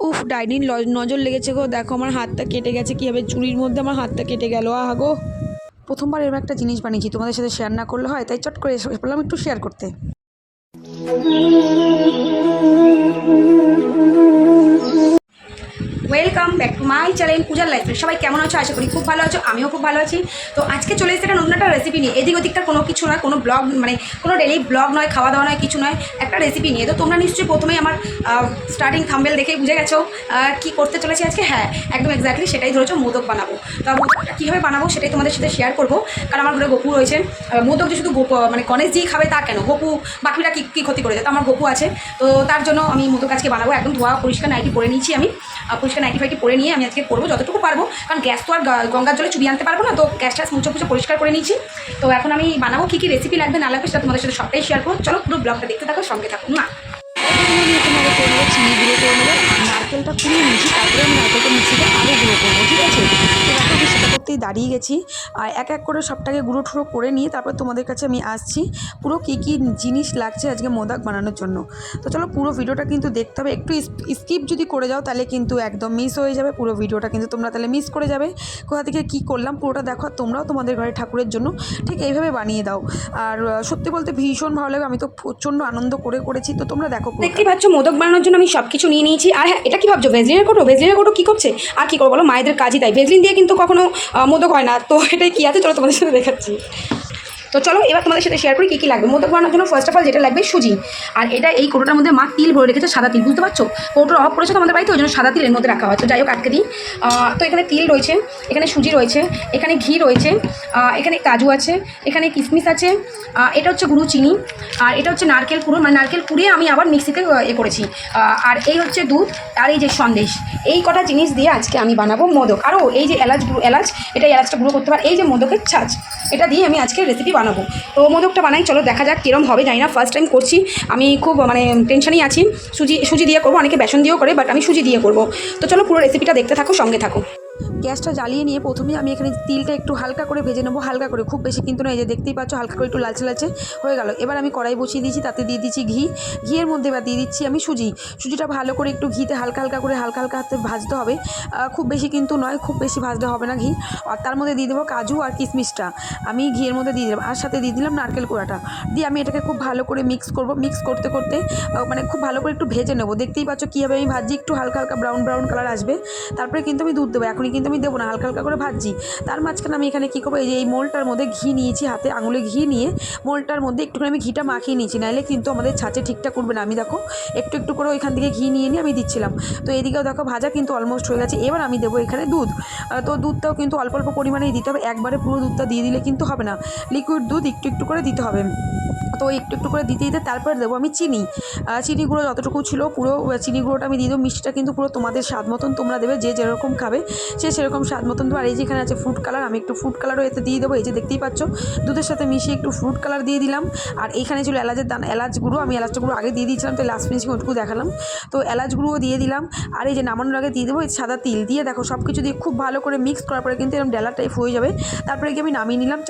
উফ, ডাইনির নজর লেগেছে গো। দেখো আমার হাতটা কেটে গেছে কীভাবে। চুরির মধ্যে আমার হাতটা কেটে গেল। আহা গো। প্রথমবার এরকম একটা জিনিস বানিয়েছি। তোমাদের সাথে শেয়ার না করলে হয়, তাই চট করে এসে বললাম একটু শেয়ার করতে। Welcome back to my channel পূজার লাইফ সবাই কেমন আছো? আশা করি খুব ভালো আছো, আমিও খুব ভালো আছি। তো আজকে চলে এসেছে একটা নতুন একটা রেসিপি নিয়ে। এদিক ওদিকটা কোনো কিছু নয়, কোনো ব্লগ মানে কোনো ডেলি ব্লগ নয়, খাওয়া দাওয়া নয়, কিছু নয়, একটা রেসিপি নিয়ে। তো তোমরা নিশ্চয়ই প্রথমেই আমার স্টার্টিং থাম্বেল দেখেই বুঝে গেছো কি করতে চলেছি আজকে? হ্যাঁ একদম এক্স্যাক্টলি সেটাই ধরেছো, মোদক বানাবো। তো মোদকটা কীভাবে বানাবো সেটাই তোমাদের সাথে শেয়ার করব। কারণ আমার ঘরে গপু রয়েছে। মোদক যে শুধু গোপ মানে গণেশজি খাবে তা কেন? গপু, বাকিরা কী কী ক্ষতি করে? করেছে তো আমার গপু আছে। তো তার জন্য আমি মোদক আজকে বানাবো। একদম ধোয়া, পরিষ্কার নাইটি পরে নিয়েছি আমি। পরিষ্কার নাইটি ফাইটি পরে নিয়ে আমি আজকে করব, যতটুকু পারব। কারণ গ্যাস তো আর গঙ্গার জলে চুবিয়ে আনতে পারব না, তো গ্যাস ট্যাস মুছে ফুচে পরিষ্কার করে নিয়েছি। তো এখন আমি বানাবো কী কী রেসিপি লাগবে না লাগবে সেটা তোমাদের সাথে সবটাই শেয়ার করব। চলো পুরো ব্লগটা দেখতে থাকো, সঙ্গে থাকো। না চিনি দিয়ে করে নেব করতেই দাঁড়িয়ে গেছি। আর এক এক করে সবটাকে গুঁড়ো ঠুড়ো করে নিয়ে তারপর তোমাদের কাছে আমি আসছি। পুরো কী কী জিনিস লাগছে আজকে মোদাক বানানোর জন্য। তো চলো পুরো ভিডিওটা কিন্তু দেখতে হবে। একটু স্কিপ যদি করে যাও তাহলে কিন্তু একদম মিস হয়ে যাবে পুরো ভিডিওটা। কিন্তু তোমরা তাহলে মিস করে যাবে। কোথা থেকে কী করলাম পুরোটা দেখো তোমরাও তোমাদের ঘরে ঠাকুরের জন্য ঠিক এইভাবে বানিয়ে দাও। আর সত্যি বলতে ভীষণ ভালো লাগে। আমি তো প্রচণ্ড আনন্দ করে করেছি। তো তোমরা দেখো দেখতে পাচ্ছ মোদক বানানোর জন্য আমি সব কিছু নিয়ে নিয়েছি। আর হ্যাঁ এটা কি ভাবছ? ভেজলিনের কোটো? ভেজলিনের কোটো কী করছে? আর কী করব বলো? মায়েদের কাজই তাই। ভেজলিন দিয়ে কিন্তু কখনো মোদক হয় না। তো এটাই কি আছে? চলো তোমাদের সাথে দেখাচ্ছি। তো চলো এবার তোমাদের সাথে শেয়ার করি কী কী লাগবে। মোদক বানানোর জন্য ফার্স্ট অফ অল যেটা লাগবে সুজি। আর এটা এই কোটোটার মধ্যে মা তিল ভরে রেখেছে সাদা তিল, বুঝতে পারছ? কোটোর অফ করেছে তোমাদের বাড়িতে ওই জন্য সাদা তিলের মধ্যে রাখা হয়। তো যাই হোক, আটকে দিই। তো এখানে তিল রয়েছে, এখানে সুজি রয়েছে, এখানে ঘি রয়েছে এখানে কাজু আছে, এখানে কিশমিশ আছে এটা হচ্ছে গুঁড়ো চিনি, আর এটা হচ্ছে নারকেল কুড়ো মানে নারকেল কুড়িয়ে আমি আবার মিক্সিতে এ করেছি। আর এই হচ্ছে দুধ, আর এই যে সন্দেশ। এই কটা জিনিস দিয়ে আজকে আমি বানাবো মোদক। আরও এই যে এলাচ এলাচ, এটা এলাচটা গুঁড়ো করতে পার। এই যে মোদকের ছাঁচ, এটা দিয়ে আমি আজকে রেসিপি বানাবো। তো মোদকটা বানাই, চলো দেখা যাক কীরম হবে, জানি না ফার্স্ট টাইম করছি। আমি খুব মানে টেনশনই আছি। সুজি সুজি দিয়ে করব, অনেকে বেসন দিয়েও করে বাট আমি সুজি দিয়ে করব। তো চলো পুরো রেসিপিটা দেখতে থাকো, সঙ্গে থাকো। গ্যাসটা জ্বালিয়ে নিয়ে প্রথমে আমি এখানে তিলটা একটু হালকা করে ভেজে নেব, হালকা করে। খুব বেশি কিন্তু না, এই যে দেখতেই পাচ্ছ, হালকা করে একটু লালচে লালচে হয়ে গেল। এবার আমি কড়াই বসিয়ে দিয়েছি, তাতে দিয়ে দিচ্ছি ঘি। ঘিয়ের মধ্যে এবার দিয়ে দিচ্ছি আমি সুজি। সুজিটা ভালো করে একটু ঘিতে হালকা হালকা করে, হালকা হালকা হাতে ভাজতে হবে। খুব বেশি কিন্তু নয়, খুব বেশি ভাজতে হবে না ঘি। আর তার মধ্যে দিয়ে দেবো কাজু আর কিশমিশটা। আমি ঘিয়ের মধ্যে দিয়ে দিলাম। আর সাথে দিয়ে দিলাম নারকেল কোড়াটা। দিয়ে আমি এটাকে খুব ভালো করে মিক্স করব। মিক্স করতে করতে মানে খুব ভালো করে একটু ভেজে নেব। দেখতেই পাচ্ছ কীভাবে আমি ভাজি একটু হালকা হালকা ব্রাউন ব্রাউন কালার আসবে। তারপরে কিন্তু আমি দুধ দেবো। এখনই কিন্তু আমি দেবো না, হালকা হালকা করে ভাজছি। তার মাঝখানে আমি এখানে কী করব, এই যে এই মোলটার মধ্যে ঘি নিয়েছি, হাতে আঙুলে ঘি নিয়ে মোলটার মধ্যে একটুখানি আমি ঘিটা মাখিয়ে নিয়েছি। নাহলে কিন্তু আমাদের ছাঁচে ঠিকঠাক করবে না। আমি দেখো, একটু একটু করে ওইখান থেকে ঘি নিয়ে নিয়ে আমি দিচ্ছিলাম। তো এদিকেও দেখো, ভাজা কিন্তু অলমোস্ট হয়ে গেছে। এবার আমি দেবো এখানে দুধ। তো দুধটাও কিন্তু অল্প অল্প পরিমাণেই দিতে হবে। একবারে পুরো দুধটা দিয়ে দিলে কিন্তু হবে না। লিকুইড দুধ একটু একটু করে দিতে হবে। তো একটু একটু করে দিতে দিতে তারপর দেবো আমি চিনি। চিনি গুঁড়ো যতটুকু ছিল পুরো চিনি গুঁড়োটা আমি দিয়ে দেবো। মিষ্টিটা কিন্তু পুরো তোমাদের স্বাদ মতন তোমরা দেবে, যে যেরকম খাবে সে সেরকম স্বাদ মতন দেবো। আর এই যেখানে আছে ফুড কালার আমি একটু ফুড কালারও এতে দিয়ে দেবো। এই যে দেখতেই পাচ্ছ, দুধের সাথে মিশিয়ে একটু ফুড কালার দিয়ে দিলাম। আর এইখানে ছিল এলাচের দানা, এলাচ গুঁড়ো। আমি এলাচটা গুঁড়ো আগে দিয়ে দিয়েছিলাম তো লাস্ট ফিনিশিং ওটুকু দেখালাম। তো এলাচ দিয়ে দিলাম। আর এই যে নামানোর আগে দিয়ে দেবো সাদা তিল দিয়ে। দেখো সব কিছু দিয়ে খুব ভালো করে মিক্স করার পরে কিন্তু এরকম ডেলা টাইপ হয়ে যাবে। তারপরে কি আমি নামিয়ে নিলাম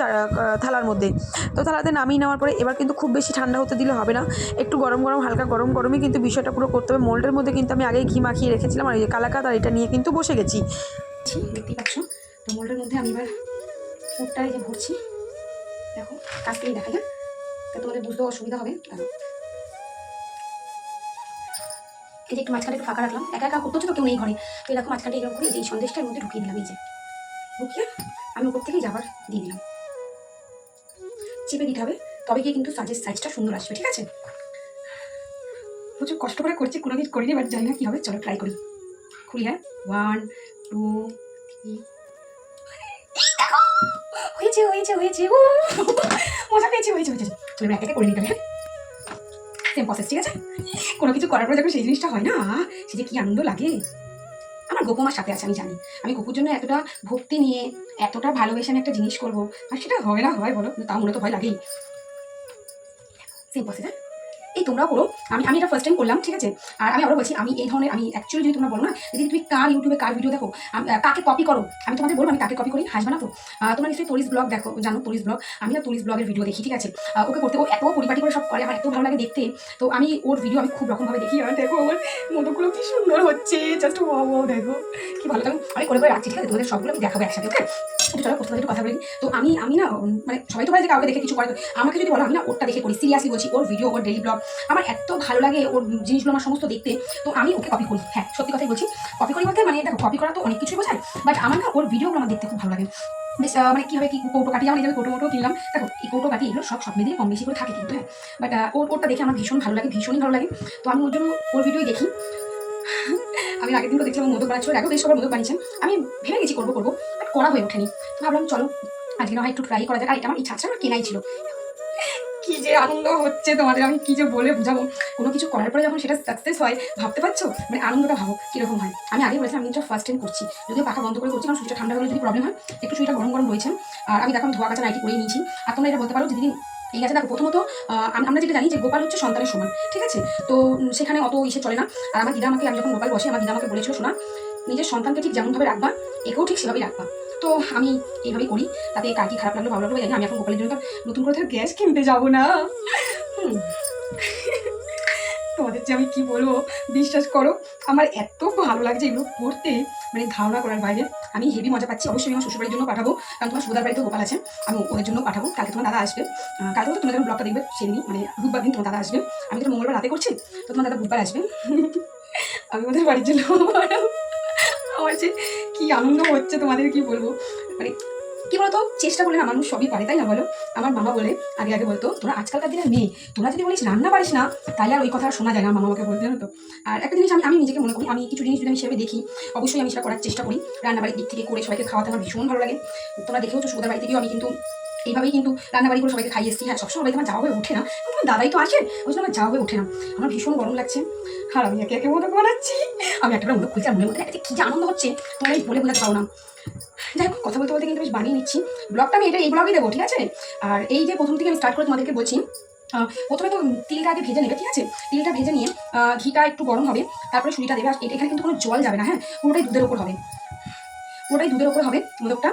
থালার মধ্যে। তো থালাতে নামিয়ে নেওয়ার পরে এবার কিন্তু খুব বেশি ঠান্ডা হতে দিলে হবে না। একটু গরম গরম হালকা গরম গরমই কিন্তু বিষয়টা পুরো করতে হবে। মোল্ডের মধ্যে কিন্তু আমি আগে ঘি মাখিয়ে রেখেছিলাম আর এই যে কালাকাত আর এটা নিয়ে কিন্তু বসে গেছি। ছি, দেখতেই পাচ্ছ? তো মোলটার মধ্যে আমি এবার ফুটটা যে ভরছি। দেখো কাছ দেখা যায় তা তোমাদের বুঝতেও অসুবিধা হবে। এই যে একটু মাঝখানে ফাঁকা রাখলাম। একা একা করতে হচ্ছে তো কেউ নেই ঘরে। তো এই দেখো মাঝখানটা এরকম করে এই সন্দেশটার মধ্যে ঢুকিয়ে দিলাম এই যে। ঢুকিয়ে আমি উপর থেকেই যাবার দিয়ে দিলাম। চিপে দিতে হবে। তবে গিয়ে কিন্তু সাজের সাইজটা সুন্দর আসবে, ঠিক আছে? প্রচুর কষ্ট করে করছি কোনো কিছু করিনি বাট জানি না কী হবে? চলো ট্রাই করি। খুলি হ্যাঁ? ওয়ান টু হয়েছে হয়েছে হয়েছে। ও, মজা পেয়েছে, হয়েছে হয়েছে। চলো এবার এক করে নিতে হবে সেম প্রসেস ঠিক আছে? কোনো কিছু করার পরে যখন সেই জিনিসটা হয় না। সে যে কি আনন্দ লাগে। আমার গোপু আমার সাথে আছে, আমি জানি। আমি গোপুর জন্য এতটা ভক্তি নিয়ে, এতটা ভালোবেসে আমি একটা জিনিস করব। আর সেটা হয় না, হয়, বলো? তাও মনে তো ভয় লাগেই। সেম প্রসেস হ্যাঁ এই তোমরাও করো আমি আমি এটা ফার্স্ট টাইম করলাম, ঠিক আছে? আর আমি আরও বলছি, আমি এই ধরনের, আমি অ্যাকচুয়ালি যদি তোমরা বলো না, যদি তুমি কার ইউটিউবে কার ভিডিও দেখো কাকে কপি করো, আমি তোমাদের বলব, আমি কাকে কপি করি হাসবে না তো তোমরা নিশ্চয়ই তরিস ব্লগ দেখো, জানো তরিস ব্লগ আমি না তরিস ব্লগের ভিডিও দেখি, ঠিক আছে? ওকে করতে ও এত পরিপাটি করে সব করে, আমার এত ভালো লাগে দেখতে। তো আমি ওর ভিডিও আমি খুব রকমভাবে দেখি, আর দেখো আমার মোটরগুলো কি সুন্দর হচ্ছে জাস্ট ও দেখো। কি ভালো লাগে আমি করে করে রাখছি, ঠিক আছে? তোমাদের সবগুলো আমি দেখাবো একসাথে ওকে একটু চলো কোথাও একটু কথা বলি। তো আমি আমি না মানে সবাই তো বলে যে কাউকে দেখে কিছু করে আমাকে যদি বলো, আমি না ওরটা দেখে করি সিরিয়াসলি বলছি, ওর ভিডিও ওর ডেলি ব্লগ আমার এত ভালো লাগে ওর জিনিসগুলো, আমার সমস্ত দেখতে। তো আমি ওকে কপি করি। হ্যাঁ সত্যি কথাই বলছি কপি করি বলতে মানে দেখো কপি করা তো অনেক কিছুই বোঝায় বাট আমার না ওর ভিডিওগুলো আমার দেখতে খুব ভালো লাগে। বেশ মানে কীভাবে কি কৌটো কাটি আমার কৌটো মোটো কিনলাম, দেখো, এই কৌটো কাটি এগুলো সব সব মেয়েদেরই কম বেশি করে থাকে কিন্তু হ্যাঁ। বাট ওর, ওরটা দেখে আমার ভীষণ ভালো লাগে, ভীষণই ভালো লাগে। তো আমি ওর জন্য ওর ভিডিওই দেখি। আমি আগের দিন তো দেখছিলাম মোদক বানাচ্ছিল। আগেও বেশ সবার মোদক বানিয়েছেন আমি ভেবে গেছি করব করব বাট করা হয়ে ওঠেনি। তো ভাবলাম, চলো, আজকে না হয় একটু ট্রাই করা যাক। আর এটা আমার ইচ্ছা আছে, আমার কেনাই ছিল। কি যে আনন্দ হচ্ছে তোমাদের, আমি কি যে বলে বুঝাবো? কোনো কিছু করার পরে যখন সেটা সাকসেস হয়, ভাবতে পারছ? মানে আনন্দটা ভাবো, কীরকম হয়? আমি আগে বলেছিলাম, আমি ফার্স্ট টাইম করছি। যদিও পাখা বন্ধ করে করছি, কারণ সুইচটা ঠান্ডা হলে যদি প্রবলেম হয়, একটু সুইচটা গরম গরম রয়েছে। আর আমি দেখো ধোয়া কাঁচা নাইটি করে নিয়েছি। আর তোমরা এটা বলতে পারো যেদিন এই আছে দেখো, প্রথমত আমরা যেটা জানি যে গোপাল হচ্ছে সন্তানের সমান, ঠিক আছে? তো সেখানে অত ইসে চলে না। আর আমার দিদা আমাকে, আমি যখন গোপাল বসে, আমার দিদা আমাকে বলেছিল, শোনা, নিজের সন্তানকে ঠিক যেমনভাবে রাখবা, একেও ঠিক সেভাবেই রাখবা। তো আমি এইভাবেই করি। তাতে কার কি খারাপ লাগল, ভালো লাগল, জানি আমি এখন গোপালের জন্য নতুন করে গ্যাস কিনতে যাব না। তোমাদের যে আমি কি বলব, বিশ্বাস করো, আমার এত ভালো লাগছে এগুলো করতে মানে ধারণা করার বাইরে। আমি হেভি মজা পাচ্ছি, অবশ্যই আমি আমার শ্বশুরবাড়ির জন্য পাঠাবো। কারণ তোমার সুদার বাড়িতে গোপাল আছে, আমি ওদের জন্য পাঠাবো। কালকে তোমার দাদা আসবে। কালকে তো তোমরা ব্লগটা দেখবে, সেদিনই মানে বুধবার দিন তোমার দাদা আসবে। আমি তো মঙ্গলবার রাতে করছি, তো তোমার দাদা বুধবার আসবে। আমি ওদের বাড়ির জন্য আমার যে কি আনন্দ হচ্ছে তোমাদের কি বলব? মানে কি বলতো? চেষ্টা করলে না মানুষ সবই পারে, তাই না বলো? আমার মামা বলে, আগে আগে বলতো, তোরা আজকালকার দিনে মেয়ে, তোরা যদি বলিস রান্না পারিস না, তাহলে আর ওই কথা শোনা যায় না। মামা আমাকে বলতে হতো আর একটা জিনিস আমি আমি নিজেকে মনে করি, আমি কিছু জিনিস যদি আমি সেভাবে দেখি, অবশ্যই আমি সেটা করার চেষ্টা করি। রান্নাবাড়ির দিক থেকে করে সবাইকে খাওয়াতে আমার ভীষণ ভালো লাগে। তোমরা দেখেও তো সুদার বাড়িতে থেকেও আমি কিন্তু এইভাবেই কিন্তু রান্নাবাড়ি করে সবাইকে খাইয়ে এসেছি। হ্যাঁ সবসময় বাড়িতে আমার যাওয়া হয়ে ওঠে না। আমার দাদাই তো আসে, ওই জন্য আমার যাওয়া হয়ে ওঠে না। আমার ভীষণ গরম লাগছে। আর আমি একে একে মোদক বানাচ্ছি। আমি একটা মোদক খুলছি, আর মধ্যে যে কী যে আনন্দ হচ্ছে। তোমরা বলে বোঝাতে পারো না। যাই হোক, কথা বলতে বলতে কিন্তু বেশ বানিয়ে নিচ্ছি। ব্লগটা আমি এটা, এই ব্লগই দেবো, ঠিক আছে? আর এই যে প্রথম থেকে আমি স্টার্ট করে তোমাদেরকে বলছি প্রথমে তো তিলটা আগে ভেজে নেবে, ঠিক আছে? তিলটা ভেজে নিয়ে ঘিটা একটু গরম হবে, তারপরে সুজিটা দেবে, আর এটা- এখানে কিন্তু কোনো জল যাবে না হ্যাঁ? পুরোটাই দুধের ওপর হবে। পুরোটাই দুধের ওপর হবে মোদকটা।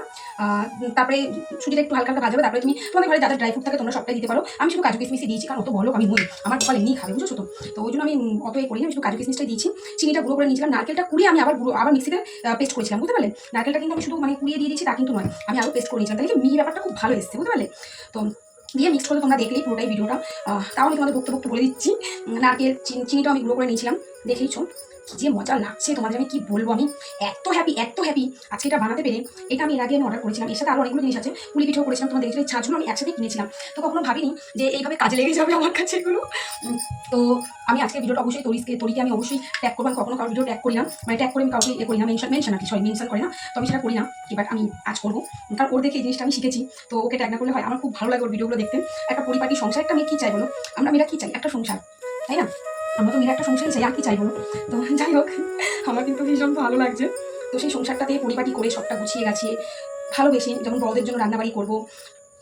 তারপরে সুজিটা একটু হালকা হালকা ভাজবে তারপরে তুমি তোমাদের ঘরে যাদের ড্রাই ফ্রুট থাকে তোমরা সবটাই দিতে পারো। আমি শুধু কাজু কিশমিশই দিয়েছি, কারণ অত বলো আমি নই আমার গোপাল এমনি খাবে, বুঝছ তো? তো ওই জন্য আমি অত এ করি আমি শুধু কাজু কিশমিশটাই দিয়েছি। চিনিটা গুঁড়ো করে নিয়েছিলাম, নারকেলটা কুড়িয়ে আমি আবার গুঁড়ো, আবার মিক্সিতে পেস্ট করেছিলাম, বুঝতে পারলে? নারকেলটা কিন্তু আমি শুধু মানে কুড়িয়ে দিয়ে দিয়েছি, তা কিন্তু নয়, আমি আরও পেস্ট করে নিয়েছিলাম। তাহলে মিহি ব্যাপারটা খুব ভালো এসেছে, বুঝতে পারলে? তো দিয়ে মিক্স করে তোমরা দেখলেই পুরোটাই ভিডিওটা আমি তোমাদের ভক্ত ভক্ত বলে দিচ্ছি। নারকেল, চিনি, চিনিটাও আমি গুঁড়ো করে নিয়েছিলাম, দেখেইছো? যে মজা লাগছে তোমাদের আমি কি বলব? আমি এত হ্যাপি এত হ্যাপি আজকে এটা বানাতে পেরে এটা আমি এর আগে আমি অর্ডার করেছিলাম। এর সাথে আরও অনেকগুলো জিনিস আছে। পুলি পিঠেও করেছিলাম। তোমাদের এই ছাঁচগুলো আমি একসাথে কিনেছিলাম। তো কখনো ভাবিনি যে এইভাবে কাজে লেগে যাবে আমার কাছে এগুলো। তো আমি আজকে ভিডিওটা অবশ্যই তরিকে তরিকে আমি অবশ্যই ট্যাগ করব। আমি কখনো কারও ভিডিও ট্যাগ করি না। মানে ট্যাগ করে আমি কাউকে এ করি না। মেনশন মেনশন আর কি সরি মেনশন করি না। তো আমি সেটা করি না। এবার আমি আজ করব। কারণ ওর দেখে এই জিনিসটা আমি শিখেছি। তো ওকে ট্যাগ না করলে হয়। আমার খুব ভালো লাগে ওর ভিডিওগুলো দেখতে। একটা পরিপাটি সংসার। একটা আমি কী চাই বলো? আমরা মেয়েরা কী চাই? একটা সংসার। তাই না? আমরা তো মেয়েরা একটা সংসারই চাই, আর কি চাই বলো তো যাই হোক, আমার কিন্তু ভীষণ ভালো লাগছে। তো সেই সংসারটাতে পরিপাটি করে সবটা গুছিয়ে গাছিয়ে ভালোবেসে যেমন বড়দের জন্য রান্নাবাড়ি করব,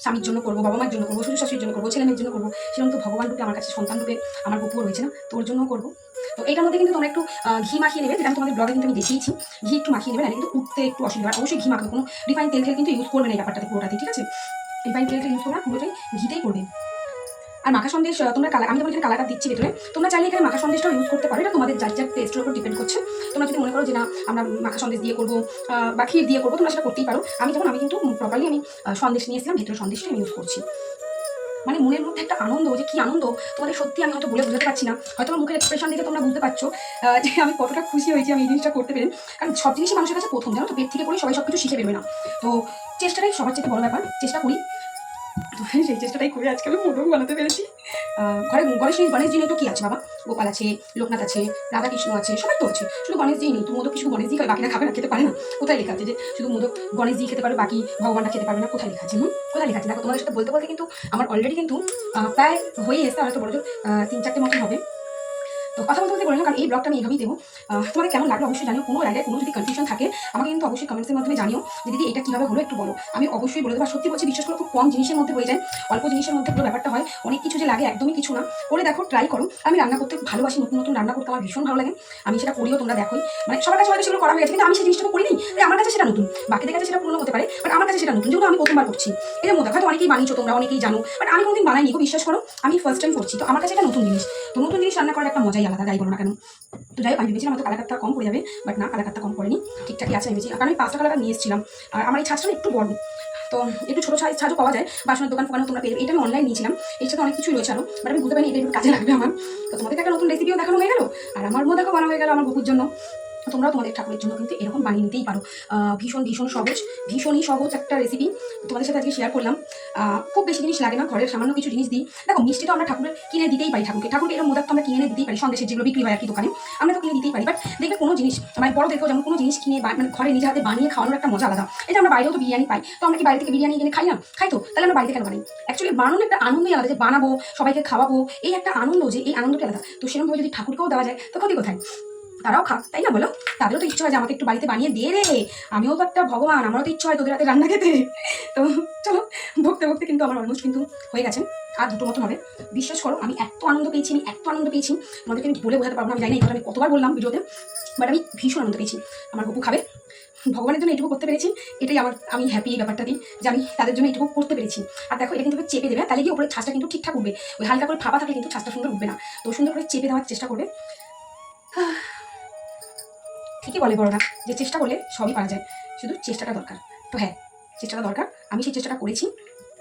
স্বামীর জন্য করব বাবা মার জন্য করব, শ্বশুর শাশুড়ির জন্য করব, ছেলে মেয়ের জন্য করব, সেরকম তো ভগবান রূপে আমার কাছে, সন্তান রূপে আমার গপুও রয়েছে না তোর জন্য করব। তো এটার মধ্যে কিন্তু তোমরা একটু ঘি মাখিয়ে নেবে, যেটা তোমাদের ব্লগে কিন্তু আমি দেখিয়েছি। ঘি একটু মাখিয়ে নেবে না কিন্তু উঠতে একটু অসুবিধা হয় অবশ্যই ঘি মাখবে কোনো রিফাইন তেল তেল কিন্তু ইউজ করবে না এই ব্যাপারটাতে পুরোটাতে, ঠিক আছে? রিফাইন তেল তেল ইউজ করবে না পুরোটাই ঘিতেই করবে। আর মাখা সন্দেশ তোমরা কালা আমি যেমন এখানে কালারটা দিচ্ছি ভেতরে, তোমরা চাইলে এখানে মাখা সন্দেশটাও ইউজ করতে পারো। এটা তোমাদের যার যার টেস্টের উপর ডিপেন্ড করছে। তোমরা যদি মনে করো যে না, আমরা মাখা সন্দেশ দিয়ে করব বা ক্ষীর দিয়ে করব, তোমরা সেটা করতেই পারো। আমি যেমন আমি কিন্তু প্রপারলি আমি সন্দেশ নিয়েছিলাম ভেতরে সন্দেশটা আমি ইউজ করছি। মানে মনের মধ্যে একটা আনন্দ, যে কি আনন্দ? তোমাদের সত্যি আমি হয়তো বলে বোঝাতে পারছি না। হয়তো আমার মুখের এক্সপ্রেশন দেখে তোমরা বুঝতে পারছ যে আমি কতটা খুশি হয়েছি আমি এই জিনিসটা করতে পেরে। কারণ সব জিনিসই মানুষের কাছে প্রথম, জানো তো? পেট থেকে পড়ে সবাই সব কিছু শিখে বেরোবে না। তো চেষ্টাটাই সবার চেয়ে বড় ব্যাপার। চেষ্টা করি তো সেই চেষ্টাটাই করে আজকে আমি মোদক বানাতে পেরেছি। ঘরে গণেশ গণেশ নেই তো কি আছে বাবা? গোপাল আছে, লোকনাথ আছে, রাধাকৃষ্ণ আছে, সবাই তো আছে। শুধু গণেশজি নেই তুমি মোদক কিছু গণেশ খাবে বাকিরা খাবে না, খেতে পারে না। কোথায় লেখা আছে যে শুধু মোদক গণেশজি খেতে পারে বাকি ভগবানরা খেতে পারবে না, কোথায় লেখা আছে হুম? কোথায় লেখা আছে? দেখো, তোমাদের সাথে বলতে বলতে কিন্তু আমার অলরেডি কিন্তু প্রায় হয়ে এসে হয়তো বড় তিন চারটে মতন হবে। তো কথা বলতে বলতে বললাম, কারণ এই ব্লগটা আমি এইভাবেই দেবো। তোমাদের কেমন লাগল অবশ্যই জানিও। কোনো জায়গায় কোনো যদি কনফিউশন থাকে, আমাকে কিন্তু অবশ্যই কমেন্টসের মাধ্যমে জানিও যে, দিদি, এটা কীভাবে হলো একটু বলো। আমি অবশ্যই বলে দেবো। সত্যি বলছি, বিশ্বাস করে, খুব কম জিনিসের মধ্যে হয়ে যায়। অল্প জিনিসের মধ্যে পুরো ব্যাপারটা হয়। অনেক কিছু যে লাগে একদমই কিছু না। করে দেখো ট্রাই করো। আমি রান্না করতে ভালোবাসি, নতুন নতুন রান্না করতে আমার ভীষণ ভালো লাগে। আমি সেটা করিও, তোমরা দেখোই। মানে সবার কাছে হয়তো সেগুলো করা হয়ে গেছে কিন্তু আমি সেই জিনিসটা করিনি। আমার কাছে সেটা নতুন। বাকিদের কাছে সেটা পুরনো হতে পারে বাট আমার কাছে সেটা নতুন। যেহেতু আমি প্রথমবার করছি। এই যে মোদক, হয়তো অনেকেই বানিয়েছো তোমরা অনেকেই জানো বাট আমি কোনোদিন বানাইনি গো, বিশ্বাস করো। আমি ফার্স্ট টাইম করছি। তো আমার কাছে এটা নতুন জিনিস। তো নতুন জিনিস রান্না করার একটা মজাই আলাদা যাই বলো না কেন? তো যাই হোক, আমি ভেবেছিলাম হয়তো কালাকাতটা কম পড়ে যাবে বাট না কালাকাতটা কম পড়েনি। ঠিকঠাকই আছে আমি কারণ আমি পাঁচটা কালাকাত নিয়ে এসেছিলাম। আর আমার এই ছাঁচটা একটু বড়। তো একটু ছোটো সাইজ ছাঁচও পাওয়া যায় বাসনের দোকান ফোকানো তোমরা পেয়ে এটা আমি অনলাইন নিয়েছিলাম। এর সাথে অনেক কিছুই রয়েছে আরও বাট আমি বুঝতে পারিনি এটা কাজে লাগবে আমার। তো তোমাদের একটা নতুন রেসিপিও দেখানো হয়ে গেল আর আমার মোদাকও বানানো হয়ে গেল আমার বকুর জন্য। তোমরাও তোমাদের ঠাকুরের জন্য কিন্তু এরকম বানিয়ে নিতেই পারো। ভীষণ ভীষণ সহজ, ভীষণই সহজ একটা রেসিপি তোমাদের সাথে আজকে শেয়ার করলাম। খুব বেশি জিনিস লাগে না, ঘরের সামান্য কিছু জিনিস দিই। দেখো, মিষ্টি তো আমরা ঠাকুরের কিনে দিতেই পারি ঠাকুরকে। ঠাকুরকে এরকম মোদাক আমরা কিনে দিতেই পারি, সন্দেশের যেগুলো বিক্রি হয় আর কি দোকানে। আমরা তো কিনে দিতেই পারি বাট দেখবে কোনো জিনিস মানে বড় দেখো যেমন কোনো জিনিস কিনে মানে ঘরে নিজে হাতে বানিয়ে খাওয়ানোর একটা মজা আলাদা। যে আমরা বাইরেও তো বিরিয়ানি পাই, তো আমরা কি বাইরে থেকে বিরিয়ানি কিনে খাই না? খাই তো, তাহলে আমরা বাড়িতে কেন বানাই? অ্যাকচুয়ালি বানানোর একটা আনন্দই আলাদা, যে বানাবো, সবাইকে খাওয়াবো, এই একটা আনন্দ যে, এই আনন্দটা আলাদা। তো সেরকমভাবে যদি ঠাকুরকেও দেওয়া যায়, তো ক্ষতি কোথায়? তারাও খাক তাই না বলো? তাদেরও তো ইচ্ছা হয় যে আমাকে একটু বাড়িতে বানিয়ে দে রে। আমিও তো একটা ভগবান, আমারও তো ইচ্ছা হয় তোদের হাতে রান্না খেতে। তো চলো, ভুগতে ভুগতে কিন্তু আমার অলমোস্ট কিন্তু হয়ে গেছে। আর দুটো মতন হবে। বিশ্বাস করো, আমি এত আনন্দ পেয়েছি, আমি এত আনন্দ পেয়েছি। তোমাদেরকে আমি বলে বোঝাতে পারব না, আমি জানি না আমি কতবার বললাম ভিডিওতে। বাট আমি ভীষণ আনন্দ পেয়েছি। আমার গপু খাবে। ভগবানের জন্য এটুকু করতে পেরেছি। এটাই আমার, আমি হ্যাপি এই ব্যাপারটা দিই যে আমি তাদের জন্য এটুকু করতে পেরেছি। আর দেখো, এটা কিন্তু চেপে দেবে। তাহলে কি উপরে ছাঁচটা কিন্তু ঠিকঠাক উঠবে। ওই হালকা করে ফাঁপা থাকলে কিন্তু ছাঁচটা সুন্দর উঠবে না। তো সুন্দর করে চেপে দেওয়ার চেষ্টা করবে। ঠিকই বলে বড়রা যে চেষ্টা করলে সবই পারা যায়। শুধু চেষ্টাটা দরকার। তো হ্যাঁ চেষ্টাটা দরকার। আমি সেই চেষ্টাটা করেছি।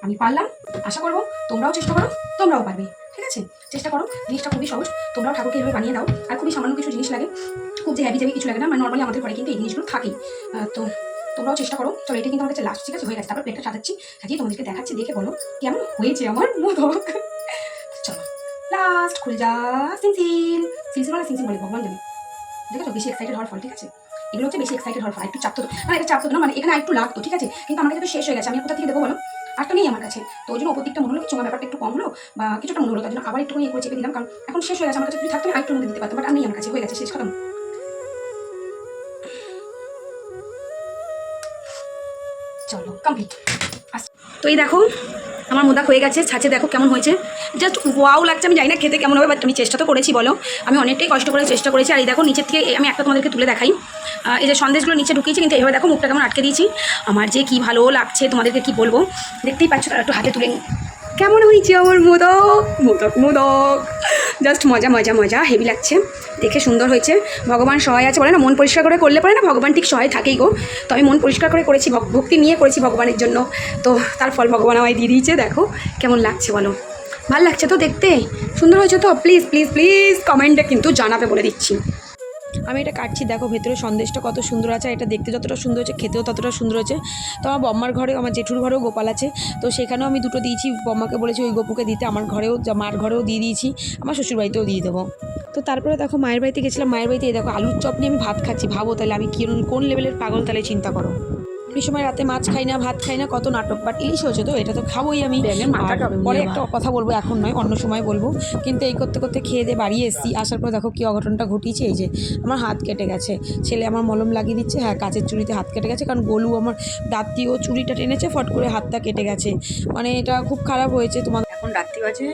আমি পারলাম। আশা করব তোমরাও চেষ্টা করো, তোমরাও পারবে। ঠিক আছে? চেষ্টা করো। জিনিসটা খুবই সহজ। তোমরাও ঠাকুরকে এভাবে বানিয়ে দাও। আর খুবই সামান্য কিছু জিনিস লাগে। খুব যে হ্যাভি জাবি কিছু লাগে না। মানে নর্মালি আমাদের ঘরে কিন্তু এই জিনিসগুলো থাকেই। তো তোমরাও চেষ্টা করো। চলো, এটা কিন্তু আমার কাছে লাস্ট ঠিক আছে? হয়ে গেছে। তারপর প্লেটটা সাজাচ্ছি। সাজিয়ে তোমাদেরকে দেখাচ্ছি। দেখে বলো, কেমন হয়েছে আমার মোদক চলো লাস্ট খুলে যা সিনসিল সিনসিল মানে সিনসিল বলে, ভগবান জানে। দেখেছ বেশি এক্সাইটেড হওয়ার ফল, ঠিক আছে? এগুলো হচ্ছে বেশি এক্সাইটেড হওয়ার ফল একটু চাপতো মানে এটা চাপতো না মানে এখানে একটু লাগতো, ঠিক আছে? কিন্তু আমার কাছে তো শেষ হয়ে গেছে, আমি কোথা থেকে দেবো বলো? আর তো নেই আমার কাছে। তো ওই জন্য ওপর দিকটা মনে হলো চোঙা ব্যাপারটা একটু কম হলো, বা কিছুটা মনে হলো, তার জন্য আবার একটু করে চেপে দিলাম কারণ এখন শেষ হয়ে গেছে, আমার কাছে যদি থাকতো আমি আরেকটু মধ্যে দিতে পারতাম বাট নেই আমার কাছে, হয়ে গেছে, শেষ, খতম। চলো কমপ্লিট তো এই দেখো আমার মোদাক হয়ে গেছে, ছাঁচে দেখো কেমন হয়েছে। জাস্ট ওয়াও লাগছে, আমি জানি না খেতে কেমন হবে বাট আমি চেষ্টা তো করেছি, বলো। আমি অনেকটাই কষ্ট করে চেষ্টা করেছি, আর এই দেখো নিচের থেকে আমি একটা তোমাদেরকে তুলে দেখাই। এই যে সন্দেশগুলো নিচে ঢুকিয়েছি, কিন্তু এভাবে দেখো মুখটা কেমন আটকে দিয়েছি। আমার যে কী ভালো লাগছে তোমাদেরকে কি বলব? দেখতেই পাচ্ছ একটু হাতে তুলে নিই কেমন হয়েছে আমার মোদক? মোদক মোদক। জাস্ট মজা মজা মজা, হেভি লাগছে। দেখে সুন্দর হয়েছে। ভগবান সহায় আছে বলে না, মন পরিষ্কার করে করলে পারে না ভগবান ঠিক সহায় থাকেই গো। তো আমি মন পরিষ্কার করে করেছি ভক- ভক্তি নিয়ে করেছি ভগবানের জন্য। তো তার ফল ভগবান আমায় দিয়ে দিয়েছে, দেখো কেমন লাগছে বলো। ভালো লাগছে তো দেখতে? সুন্দর হয়েছে তো? প্লিজ প্লিজ প্লিজ কমেন্টে কিন্তু জানাবে বলে দিচ্ছি। আমি এটা কাটছি, দেখো ভেতরে সন্দেশটা কত সুন্দর আছে এটা দেখতে যতটা সুন্দর হচ্ছে খেতেও ততটা সুন্দর হচ্ছে তো আমার বম্মার ঘরে, আমার জেঠুর ঘরেও গোপাল আছে, তো সেখানেও আমি দুটো দিয়েছি, বম্মাকে বলেছি ওই গোপুকে দিতে, আমার ঘরেও মার ঘরেও দিয়ে দিয়েছি, আমার শ্বশুরবাড়িতেও দিয়ে দেবো। তো তারপরে দেখো মায়ের বাড়িতে গেছিলাম, মায়ের বাড়িতে দেখো আলুর চপ নিয়ে আমি ভাত খাচ্ছি, ভাবো তাহলে আমি কোন লেভেলের পাগল তাহলে চিন্তা করো। এই সময় রাতে মাছ খাই না ভাত খাই না কত নাটক। বাট ইলিশ হয়েছে তো এটা তো খাবোই আমি। পরে একটা কথা বলব এখন নয় অন্য সময় বলব। কিন্তু এই করতে করতে খেয়ে দিয়ে বাড়ি এসেছি আসার পর দেখো কি অঘটনটা ঘটিয়েছে এই যে আমার হাত কেটে গেছে। ছেলে আমার মলম লাগিয়ে দিচ্ছে হ্যাঁ কাচের চুড়িতে হাত কেটে গেছে কারণ গোলু আমার দাঁত দিয়ে ও চুড়িটা টেনেছে ফট করে হাতটা কেটে গেছে। মানে এটা খুব খারাপ হয়েছে তোমার এখন রাত্রি বাজে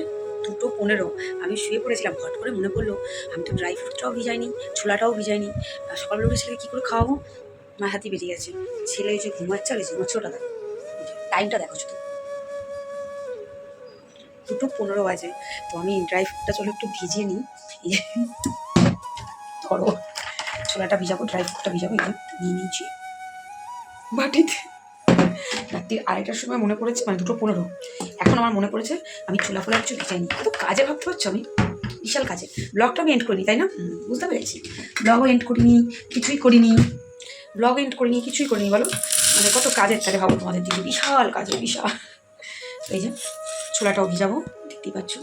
দুটো পনেরো। আমি শুয়ে পড়েছিলাম হট করে মনে পড়ল। আমি তো ড্রাই ফ্রুটটাও ভিজাইনি ছোলাটাও ভিজাইনি। আর সকালবেলা উঠে ছেলেকে কী করে খাওয়াবো? মার হাতি বেরিয়ে গেছে। ছেলে যে ঘুমাচ্ছে আর ঘুমাচ্ছে ওটা দেখো। টাইমটা দেখো শুধু। দুটো পনেরো বাজে। তো আমি ড্রাই ফ্রুটটা চলো, একটু ভিজিয়ে নিই। ধরো, ছোলাটা ভিজাবো ড্রাই ফ্রুটটা ভিজাবো নিয়ে নিয়েছি। বাটিতে। রাত্রি আড়াইটার সময় মনে পড়েছে মানে দুটো পনেরো। এখন আমার মনে পড়েছে, আমি ছোলা ফোলা কিছু ভিজাইনি কত কাজে ভাবতে পারছ আমি? বিশাল কাজে। ব্লগটা আমি এন্ড করিনি, তাই না? বুঝতে পেরেছি। ব্লগও এন্ড করিনি, কিছুই করিনি। ব্লগ এন্ড করিনি, কিছুই করিনি, বলো? মানে কত কাজের তাহলে ভাবো তোমাদের দিকে, বিশাল কাজে বিশাল। এই যে, ছোলাটাও ভিজাবো, দেখতেই পাচ্ছ।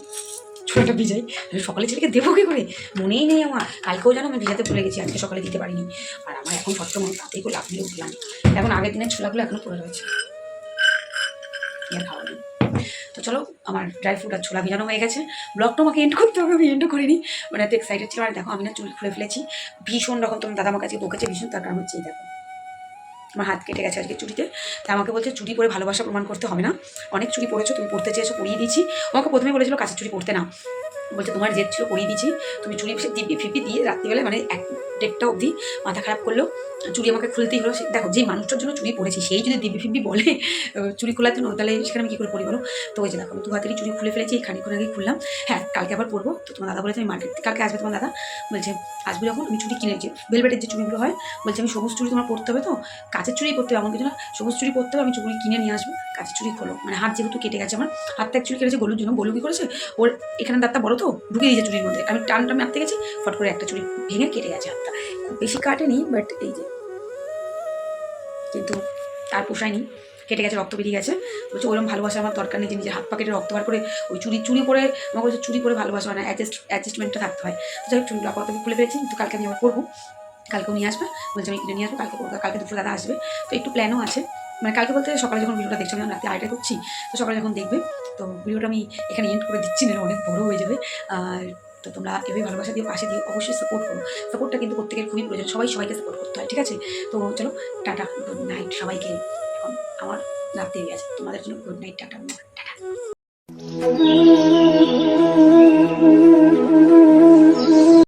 ছোলাটা ভিজাই, আমি সকালে ছেলেকে দেবো কি করে? মনেই নেই আমার, কালকেও জানো আমি ভিজাতে ভুলে গেছি, আজকে সকালে দিতে পারিনি। আর আমার এখন সত্য মনে তাতেই করে লাভ দিয়ে উঠলাম এখন আগের দিনের ছোলাগুলো এখনও পড়ে রয়েছে। খাওয়া চলো, আমার ড্রাই ফ্রুট আর ছোলা ভিজানো হয়ে গেছে। ব্লগটা আমাকে এন্ড করতে হবে, আমি এন্ডও করিনি। মানে এত এক্সাইটেড ছিল, আর দেখো, আমি না চুল খুলে ফেলেছি। ভীষণ রকম তোমার দাদা আমার কাছে বকেছে, ভীষণ তার কারণ হচ্ছে দেখো। আমার হাত কেটে গেছে আজকে চুরিতে তা আমাকে বলছে চুরি করে ভালোবাসা প্রমাণ করতে হবে না। অনেক চুরি পড়েছো তুমি পড়তে চেয়েছো পড়িয়ে দিয়েছি। আমাকে প্রথমে বলেছিল কাছে চুরি পড়তে না। বলছে, তোমার জেদ ছিল পরিয়ে দিয়েছি। তুমি চুরি দিবি ফিপি দিয়ে রাত্রিবেলা মানে এক দেড়টা অবধি মাথা খারাপ করল। চুড়ি আমাকে খুলতেই হলো। দেখো, যে মানুষটার জন্য চুড়ি পড়েছি, সেই যদি দিবি ফিপি বলে চুরি খোলার জন্য, তাহলে সেখানে আমি কী করে পড়ি বলো? তো ওই যে দেখো, আমি দু হাতেরই চুড়ি খুলে ফেলেছি খানিক্ষণ আগে খুললাম। হ্যাঁ কালকে আবার পরবো। তো তোমার দাদা বলেছে, আমি মার্কেট কালকে আসবে তোমার দাদা। বলছে, আসবে যখন, আমি চুরি কিনেছি। যে ভেলভেটের যে চুড়িগুলো হয়, বলছে, আমি সবুজ চুরি তোমার পড়তে হবে তো? কাঁচের চুরি পরতে হবে এমন কিছু না সবুজ চুরি পড়তে হবে, আমি চুড়ি কিনে নিয়ে আসব। কাঁচের চুরি খোলো। মানে হাত যেহেতু কেটে গেছে, আমার হাতটা চুরি কেটেছে, গলুর জন্য। গলু কি করেছে? ওর এখানে দাঁতটা বড় তো? ঢুকে দিয়েছে চুরির মধ্যে। আমি টানটা মারতে গেছি, ফট করে একটা চুরি ভেঙে কেটে গেছে হাতটা। খুব বেশি কাটেনি বাট এই যে। কিন্তু আর পোষায়নি। কেটে গেছে, রক্ত বেরিয়ে গেছে। বলছে ওরকম ভালোবাসা আমার দরকার নেই, যে নিজের হাত পা কেটে রক্ত বার করে ওই চুরি চুরি করে আমাকে বলছে, চুরি করে ভালোবাসা হয় না অ্যাডজাস্ট অ্যাডজাস্টমেন্টটা থাকতে হয়। তো যাই হোক, চুরিগুলো আপাতত খুলে ফেলেছি, কিন্তু কালকে আমি আবার করব। কালকেও নিয়ে আসবে। বলছে, আমি কিনে নিয়ে আসব, কালকে কালকে দুপুর দাদা আসবে। তো একটু প্ল্যানও আছে। মানে কালকে বলতে সকালে যখন ভিডিওটা দেখছ, আমি রাতে আড়াইটা করছি, তো সকালে যখন দেখবে, তো ভিডিওটা আমি এখানে এন্ড করে দিচ্ছি না অনেক বড় হয়ে যাবে। আর তো তোমরা এভাবে ভালোবাসা দিয়ে পাশে দিয়ে অবশ্যই সাপোর্ট করো। সাপোর্টটা কিন্তু প্রত্যেকের খুবই প্রয়োজন, সবাই সবাইকে সাপোর্ট করতে হয়, ঠিক আছে? তো চলো, টাটা গুড নাইট সবাইকে। এখন আমার রাত হয়ে গেছে, তোমাদের জন্য গুড নাইট টাটা টাটা।